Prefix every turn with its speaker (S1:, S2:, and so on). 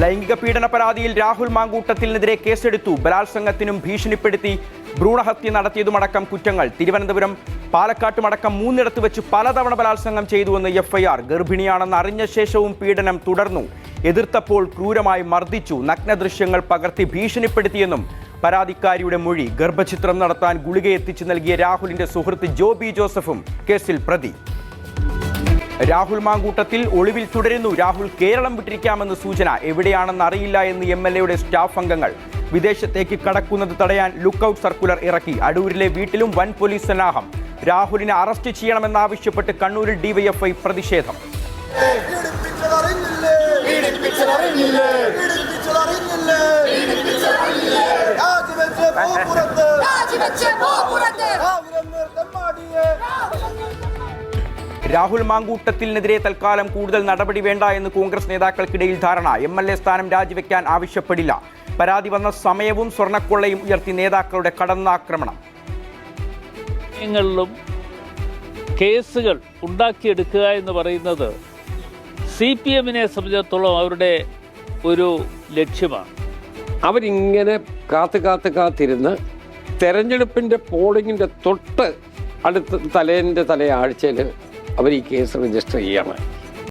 S1: ലൈംഗിക പീഡന പരാതിയിൽ രാഹുൽ മാങ്കൂട്ടത്തിനെതിരെ കേസെടുത്തു. ബലാത്സംഗത്തിനും ഭീഷണിപ്പെടുത്തി ഭ്രൂണഹത്യ നടത്തിയതുമടക്കം കുറ്റങ്ങൾ. തിരുവനന്തപുരം പാലക്കാട്ടുമടക്കം മൂന്നിടത്ത് വെച്ച് പലതവണ ബലാത്സംഗം ചെയ്തുവെന്ന് എഫ്ഐആർ ഗർഭിണിയാണെന്ന് അറിഞ്ഞ ശേഷവും പീഡനം തുടർന്നു. എതിർത്തപ്പോൾ ക്രൂരമായി മർദ്ദിച്ചു. നഗ്നദൃശ്യങ്ങൾ പകർത്തി ഭീഷണിപ്പെടുത്തിയെന്നും പരാതിക്കാരിയുടെ മൊഴി ഗർഭചിത്രം നടത്താൻ ഗുളിക എത്തിച്ചു നൽകിയ രാഹുലിന്റെ സുഹൃത്ത് ജോബി ജോസഫും കേസിൽ പ്രതി. രാഹുൽ മാങ്കൂട്ടത്തിൽ ഒളിവിൽ തുടരുന്നു. രാഹുൽ കേരളം വിട്ടിരിക്കാമെന്ന് സൂചന എവിടെയാണെന്ന് അറിയില്ല എന്ന് എം എൽ എയുടെ സ്റ്റാഫ് അംഗങ്ങൾ. വിദേശത്തേക്ക് കടക്കുന്നത് തടയാൻ ലുക്കൌട്ട് സർക്കുലർ ഇറക്കി. അടൂരിലെ വീട്ടിലും വൻ പോലീസ് സന്നാഹം. രാഹുലിനെ അറസ്റ്റ് ചെയ്യണമെന്നാവശ്യപ്പെട്ട് കണ്ണൂരിൽ ഡിവൈഎഫ്ഐ പ്രതിഷേധം.
S2: രാജിവെച്ച് പോ പുറത്ത്
S1: രാഹുൽ മാങ്കൂട്ടത്തിനെതിരെ തൽക്കാലം കൂടുതൽ നടപടി വേണ്ട എന്ന് കോൺഗ്രസ് നേതാക്കൾക്കിടയിൽ ധാരണ. എം എൽ എ സ്ഥാനം രാജിവെക്കാൻ ആവശ്യപ്പെടില്ല. പരാതി വന്ന സമയവും സ്വർണക്കൊള്ളയും ഉയർത്തി നേതാക്കളുടെ കടന്നാക്രമണം.
S3: ങ്ങളിലും കേസുകൾ ഉണ്ടാക്കിയെടുക്കുക എന്ന് പറയുന്നത് സി പി എമ്മിനെ സംബന്ധിച്ചിടത്തോളം അവരുടെ ഒരു ലക്ഷ്യമാണ്.
S4: അവരിങ്ങനെ കാത്തു കാത്തു കാത്തിരുന്ന് തെരഞ്ഞെടുപ്പിന്റെ പോളിങ്ങിന്റെ തൊട്ട് അടുത്ത തലേന്റെ തലേ ആഴ്ചയിൽ അവർ ഈ കേസ് രജിസ്റ്റർ ചെയ്യണം